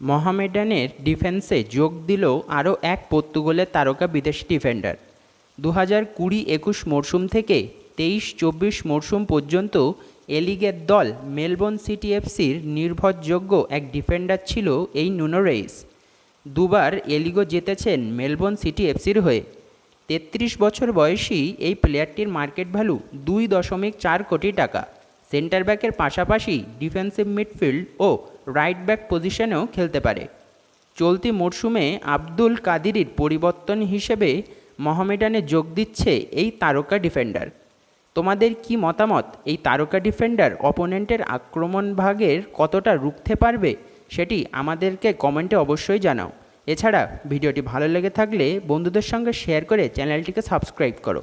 মোহামেডানের ডিফেন্সে যোগ দিল আরও এক পর্তুগালের তারকা বিদেশি ডিফেন্ডার। দু হাজার কুড়ি একুশ মরশুম থেকে তেইশ চব্বিশ মরশুম পর্যন্ত এলিগের দল মেলবোর্ন সিটি এফসির নির্ভরযোগ্য এক ডিফেন্ডার ছিল এই নুনো রেইস। দুবার এলিগো জিতেছেন মেলবোর্ন সিটি এফসির হয়ে। তেত্রিশ বছর বয়সী এই প্লেয়ারটির মার্কেট ভ্যালু দুই দশমিক চার কোটি টাকা। সেন্টার ব্যাকের পাশাপাশি ডিফেন্সিভ মিডফিল্ড ও রাইট ব্যাক পজিশনেও খেলতে পারে। চলতি মরশুমে আব্দুল কাদিরির পরিবর্তন হিসেবে মহমেডানে যোগ দিচ্ছে এই তারকা ডিফেন্ডার। তোমাদের কি মতামত? এই তারকা ডিফেন্ডার অপোনেন্টের আক্রমণ ভাগের কতটা রুখতে পারবে? সেটি আমাদেরকে কমেন্টে অবশ্যই জানাও। এছাড়া ভিডিওটি ভালো লেগে থাকলে বন্ধুদের সঙ্গে শেয়ার করে চ্যানেলটিকে সাবস্ক্রাইব করো।